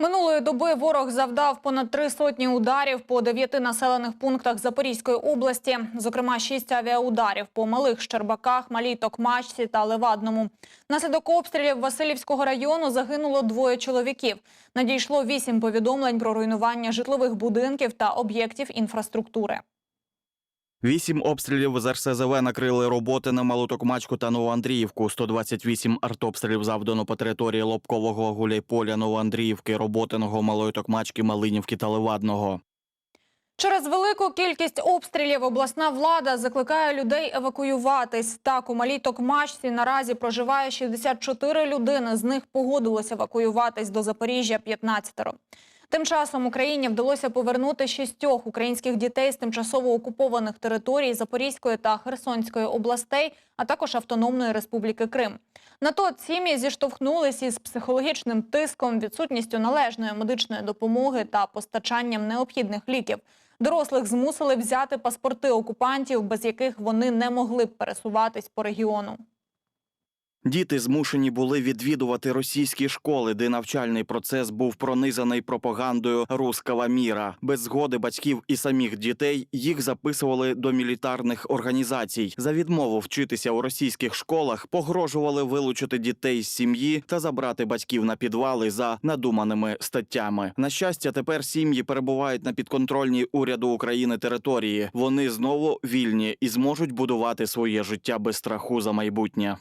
Минулої доби ворог завдав понад три сотні ударів по дев'яти населених пунктах Запорізької області, зокрема шість авіаударів по малих Щербаках, Малій Токмачці та Левадному. Наслідок обстрілів Васильівського району загинуло двоє чоловіків. Надійшло вісім повідомлень про руйнування житлових будинків та об'єктів інфраструктури. Вісім обстрілів з РСЗВ накрили роботи на Малотокмачку та Новоандріївку. 128 артобстрілів завдано по території Лобкового, Гуляйполя, Новоандріївки, Роботиного, Малої Токмачки, Малинівки та Левадного. Через велику кількість обстрілів обласна влада закликає людей евакуюватись. Так, у малій Токмачці наразі проживає 64 людини. З них погодилося евакуюватись до Запоріжжя 15. Тим часом Україні вдалося повернути шістьох українських дітей з тимчасово окупованих територій Запорізької та Херсонської областей, а також Автономної Республіки Крим. На то сім'ї зіштовхнулись із психологічним тиском, відсутністю належної медичної допомоги та постачанням необхідних ліків. Дорослих змусили взяти паспорти окупантів, без яких вони не могли б пересуватись по регіону. Діти змушені були відвідувати російські школи, де навчальний процес був пронизаний пропагандою рускава міра. Без згоди батьків і самих дітей їх записували до мілітарних організацій. За відмову вчитися у російських школах погрожували вилучити дітей з сім'ї та забрати батьків на підвали за надуманими статтями. На щастя, тепер сім'ї перебувають на підконтрольній уряду України території. Вони знову вільні і зможуть будувати своє життя без страху за майбутнє.